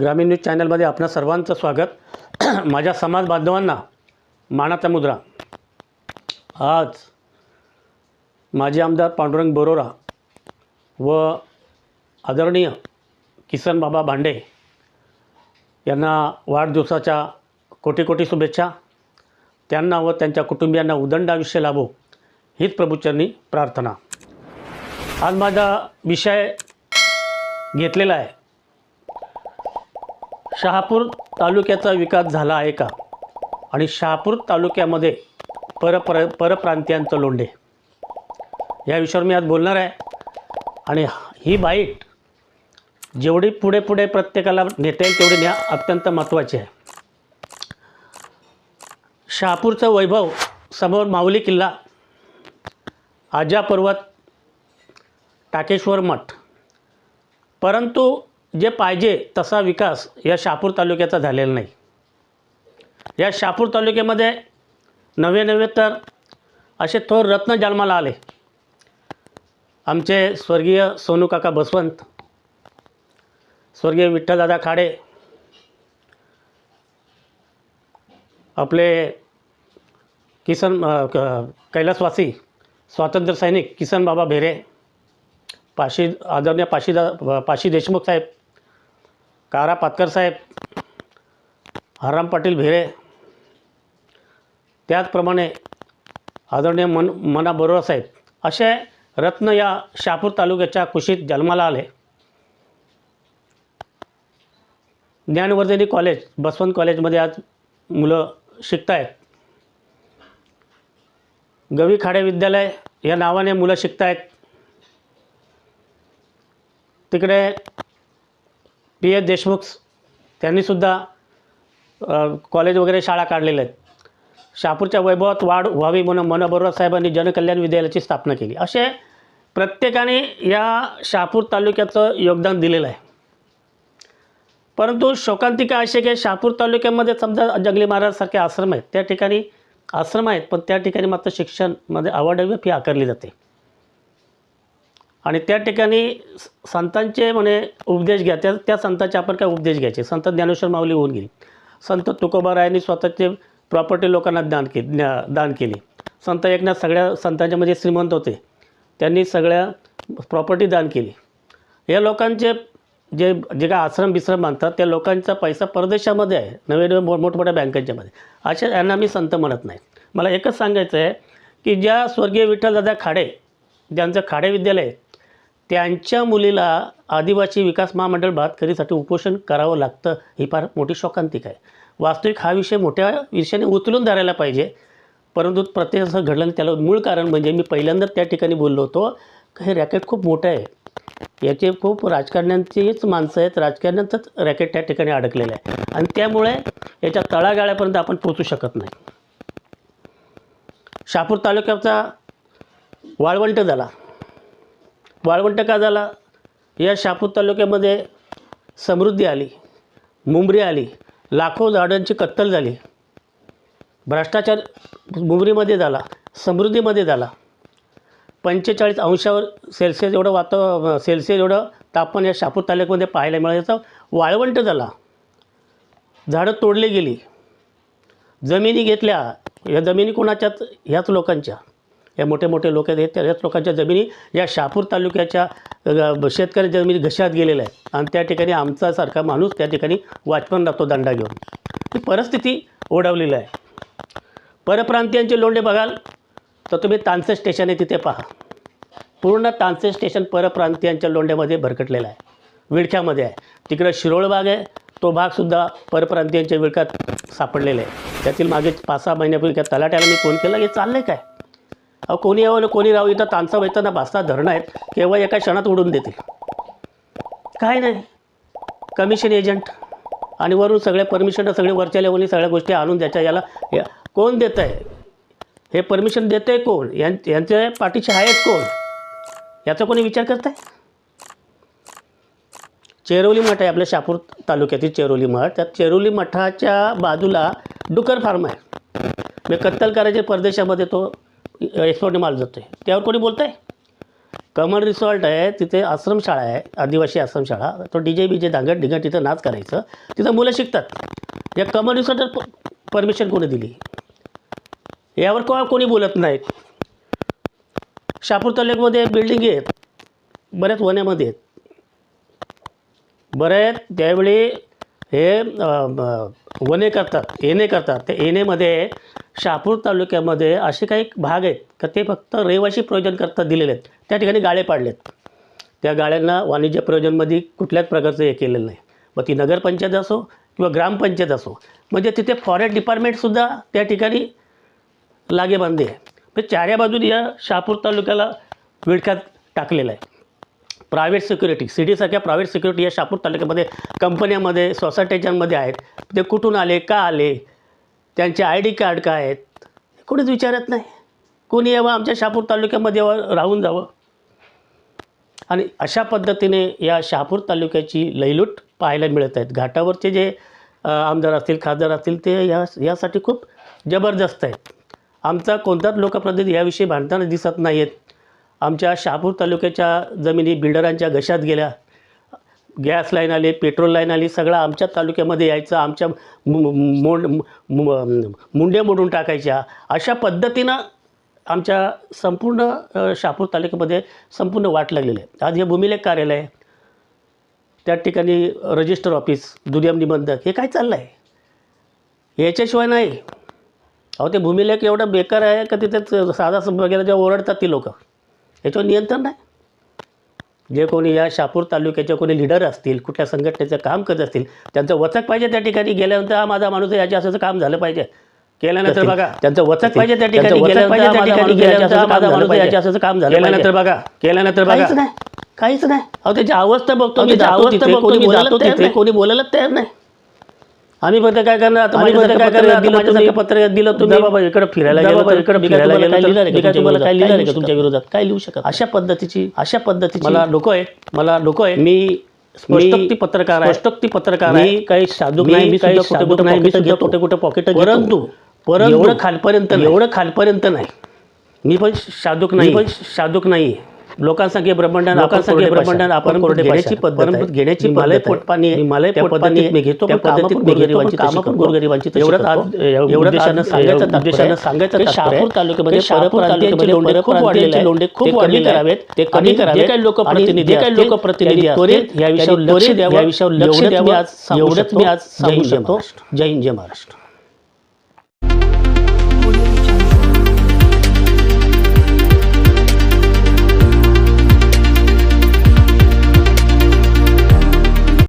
ग्रामीण न्यूज चॅनलमध्ये आपणा सर्वांचं स्वागत. माझ्या समाज बांधवांना मानाचा मुद्रा. आज माजी आमदार पांडुरंग बरोरा व आदरणीय किसन बाबा भांडे यांना वाढदिवसाच्या कोटी कोटी शुभेच्छा. त्यांना व त्यांच्या कुटुंबियांना उदंड आयुष्य लाभो हीच प्रभूचरणी प्रार्थना. आज माझा विषय घेतलेला आहे. शहापूर तालुक्याचा विकास झाला आहे का? आणि शहापूर तालुक्यामध्ये परप्र परप्रांतीयांचं लोंढे. या विषयावर मी आज बोलणार आहे. आणि ही बाईट जेवढी पुढे पुढे प्रत्येकाला नेता येईल तेवढी न्या अत्यंत महत्त्वाची आहे. शहापूरचं वैभव समोर माऊली किल्ला आजा पर्वत टाकेश्वर मठ. परंतु जे पाहिजे तसा विकास या शहापूर तालुक्याचा झालेला नाही. या शहापूर तालुक्यामध्ये नवे नवे तर असे थोर रत्न जन्माला आले. आमचे स्वर्गीय सोनू काका बसवंत स्वर्गीय विठ्ठलदादा खाडे आपले किसन क- कैलासवासी स्वातंत्र्य सैनिक किसन बाबा भेरे पाशी आदरणीय पाशीदा पाशी देशमुख साहेब कारा पातकर साहेब हराम पाटील भिरे त्याचप्रमाणे आदरणीय मन मना बरोरा साहेब असे रत्न या शहापूर तालुक्याच्या कुशीत जन्माला आले. ज्ञानवर्धिनी कॉलेज बसवंत कॉलेजमध्ये आज मुलं शिकत आहेत गवी खाडे विद्यालय या नावाने मुलं शिकत आहेत तिकडे पी एच देशमुख त्यांनीसुद्धा कॉलेज वगैरे शाळा काढलेल्या आहेत. शहापूरच्या वैभवात वाढ व्हावी म्हणून मनोबरोबर साहेबांनी जनकल्याण विद्यालयाची स्थापना केली. असे प्रत्येकाने या शहापूर तालुक्याचं योगदान दिलेलं आहे. परंतु शोकांतिका अशी की शहापूर तालुक्यामध्ये समजा जंगली महाराजसारखे आश्रम आहेत. त्या ठिकाणी आश्रम आहेत पण त्या ठिकाणी मात्र शिक्षणमध्ये अवाढव्य फी आकारली जाते. आणि त्या ठिकाणी स- संतांचे म्हणे उपदेश घ्या. त्या त्या संतांचे आपण काय उपदेश घ्यायचे? संत ज्ञानेश्वर माऊली होऊन गेली. संत तुकोबारायांनी स्वतःचे प्रॉपर्टी लोकांना दान के ज्ञा- दान केली. संत एकनाथ सगळ्या संतांच्यामध्ये म्हणजे श्रीमंत होते. त्यांनी सगळ्या प्रॉपर्टी दान केली. या लोकांचे जे जे काय आश्रम बिश्रम बांधतात त्या लोकांचा पैसा परदेशामध्ये आहे. नवे नवे मो मोठमोठ्या बँकांच्यामध्ये. अशा यांना मी संत म्हणत नाही. मला एकच सांगायचं आहे की ज्या स्वर्गीय विठ्ठलदादा खाडे ज्यांचं खाडे विद्यालय आहे, त्यांच्या मुलीला आदिवासी विकास महामंडळ भातकरीसाठी उपोषण करावं लागतं ही फार मोठी शोकांतिक आहे. वास्तविक हा विषय मोठ्या विषयाने उचलून धरायला पाहिजे. परंतु प्रत्येक असं घडलं त्याला मूळ कारण म्हणजे मी पहिल्यांदा त्या ठिकाणी बोललो होतो हे रॅकेट खूप मोठं आहे. याचे खूप राजकारण्यांचीच माणसं आहेत राजकारण्यांचंच रॅकेट त्या ठिकाणी अडकलेलं आहे. आणि त्यामुळे याच्या तळागाळ्यापर्यंत आपण पोचू शकत नाही. शहापूर तालुक्याचा वाळवंट झाला. वाळवंट का झाला? या शहापूर तालुक्यामध्ये समृद्धी आली मुंबरी आली लाखो झाडांची कत्तल झाली. भ्रष्टाचार मुंबरीमध्ये झाला समृद्धीमध्ये झाला. पंचेचाळीस अंशावर सेल्सिअस एवढं वाता सेल्सिअस एवढं तापमान या शहापूर तालुक्यामध्ये पाहायला मिळालं. वाळवंट झाला. झाडं तोडली गेली. जमिनी घेतल्या. या जमिनी कोणाच्याच ह्याच लोकांच्या. या मोठे मोठे लोक आहेत. त्या लोकांच्या जमिनी या शहापूर तालुक्याच्या अ, शेतकरी जमिनी घशात गेलेल्या आहेत. आणि त्या ठिकाणी आमचासारखा माणूस त्या ठिकाणी वाचपन राहतो दंडा घेऊन. ही परिस्थिती ओढवलेली आहे. परप्रांतीयांचे लोंढे बघाल तर तुम्ही तानसे स्टेशन आहे तिथे पहा. पूर्ण तानसे स्टेशन परप्रांतीयांच्या लोंढ्यामध्ये भरकटलेलं आहे. विळख्यामध्ये आहे. तिकडं शिरोळ भाग आहे. तो भागसुद्धा परप्रांतीयांच्या विळख्यात सापडलेला आहे. त्यातील मागे पाच सहा महिन्यापूर्वी त्या तलाट्याला मी फोन केला हे चाललं आहे काय? अहो कोणी यावं कोणी राहू इथं तानसा वैताना भासता धरणं आहेत केव्हा एका क्षणात उडून देतील. काय नाही. कमिशन एजंट आणि वरून सगळे परमिशन सगळे वरच्या लेवलनी सगळ्या गोष्टी आणून द्यायच्या याला या- कोण देत आहे हे परमिशन देतं आहे कोण? यां यांच्या पाठीचे आहेत कोण? याचा कोणी विचार करत आहे चेरोली मठ आहे आपल्या शापूर तालुक्यातील चेरोली मठ. त्या चेरोली मठाच्या बाजूला डुकर फार्म आहे. मी कत्तल करायचे परदेशामध्ये तो एक्सपोर्टने माल जातो आहे त्यावर कोणी बोलत आहे कमल रिसॉर्ट आहे तिथे आश्रमशाळा आहे आदिवासी आश्रमशाळा तो डी जे बी जे धांगट ढिंगट तिथं नाच करायचं. तिथं मुलं शिकतात. या कमर रिसॉर्टवर परमिशन कोणी दिली? यावर को कोणी बोलत नाहीत शापूर तालुक्यामध्ये बिल्डिंग आहेत. बऱ्याच वण्यामध्ये आहेत. बऱ्याच त्यावेळी हे वने करतात एने करतात. त्या एनेमध्ये शहापूर तालुक्यामध्ये असे काही भाग आहेत का ते फक्त रहिवासी प्रयोजन करता दिलेले आहेत. त्या ठिकाणी गाळे पाडलेत. त्या गाळ्यांना वाणिज्य प्रयोजनमध्ये कुठल्याच प्रकारचं हे केलेलं नाही. मग ती नगरपंचायत असो किंवा ग्रामपंचायत असो म्हणजे तिथे फॉरेस्ट डिपार्टमेंटसुद्धा त्या ठिकाणी लागेबांधे आहे. म्हणजे चाऱ्या बाजूने या शहापूर तालुक्याला विळख्यात टाकलेलं आहे. प्रायव्हेट सिक्युरिटी सिटीसारख्या प्रायव्हेट सिक्युरिटी या शहापूर तालुक्यामध्ये कंपन्यामध्ये सोसायटीच्यामध्ये आहेत. ते कुठून आले का आले? त्यांचे आय डी कार्ड काय आहेत? कोणीच विचारत नाही. कोणी यावं? आमच्या शहापूर तालुक्यामध्ये यावं? राहून जावं. आणि अशा पद्धतीने या शहापूर तालुक्याची लयलूट पाहायला मिळत आहेत. घाटावरचे जे आमदार असतील खासदार असतील ते या यासाठी खूप जबरदस्त आहेत. आमचा कोणताच लोकप्रतिनिधी याविषयी भांडताना दिसत नाही आहेत आमच्या शहापूर तालुक्याच्या जमिनी बिल्डरांच्या घशात गेल्या. गॅस लाईन आली पेट्रोल लाईन आली सगळं आमच्या तालुक्यामध्ये यायचं आमच्या मोड मोंड मुंड्या मोडून टाकायच्या. अशा पद्धतीनं आमच्या संपूर्ण शापूर शहापूर तालुक्यामध्ये संपूर्ण वाट लागलेली आहे. आज हे भूमिलेख कार्यालय आहे. त्या ठिकाणी रजिस्टर ऑफिस दुर्यम निबंधक हे काय चाललं आहे याच्याशिवाय नाही. अहो ते भूमिलेख एवढं बेकार आहे का तिथे साधा वगैरे जेव्हा ओरडतात ती लोक? याच्यावर नियंत्रण नाही? जे कोणी या शहापूर तालुक्याचे कोणी लिडर असतील कुठल्या संघटनेचं काम करत असतील त्यांचं वचक पाहिजे त्या ठिकाणी गेल्यानंतर हा माझा माणूस याच्या असं काम झालं पाहिजे. केल्यानंतर बघा त्यांचं वचक पाहिजे त्या ठिकाणी गेल्यानंतर माझा माणूस आहे, याच्या असं काम झालं केल्यानंतर बघा केल्यानंतर बघा. नाही काहीच नाही. अहो त्याची अवस्था बघतो मी जातो तिथे कोणी बोलायलाच तयार नाही. आम्ही फक्त काय करणार? आता आम्ही फक्त काय करणार? दिलं तुम्ही? पत्र दिलं तुम्ही? बाबा इकडे फिरायला गेलो बाबा इकडे फिरायला गेलो काय तुम्हाला काय लिहिलं का तुमच्या विरोधात? काय लिहू शकत अशा पद्धतीची अशा पद्धतीची मला नको आहे मला नको आहे मी स्पष्टोक्ती पत्रकार आहे. स्पष्टोक्ती पत्रकार आहे. काही साधूक नाही मी काही साधूक नाही मी सुद्धा कुठे कुठे पॉकेट परंतु परंतु एवढं खालपर्यंत एवढं खालपर्यंत नाही. मी पण शादूक नाही. पण शादूक नाही लोकांसाठी ब्रह्मांडात लोकांसाठी ब्रह्मांडात आपण कोरडे घेण्याची पद्धत घेण्याची हिमालय पोटपाणी हिमालय पोटपाणी मी घेतो त्या पद्धतीत गोरगरिबांची काम पण गोरगरिबांची एवढं आज एवढं उद्देशानं सांगायचं सांगायचं शहापूर तालुक्यामध्ये शहापूर तालुक्यामध्ये लोंढे खूप वाढलेले लोंढे खूप कमी करावेत. ते कमी करावे काही लोकप्रतिनिधी काही लोकप्रतिनिधी त्वरित या विषयावर लक्ष द्यावं. या विषयावर लक्ष द्यावं. आज एवढंच मी आज सांगू शकतो. जय हिंद जय महाराष्ट्र.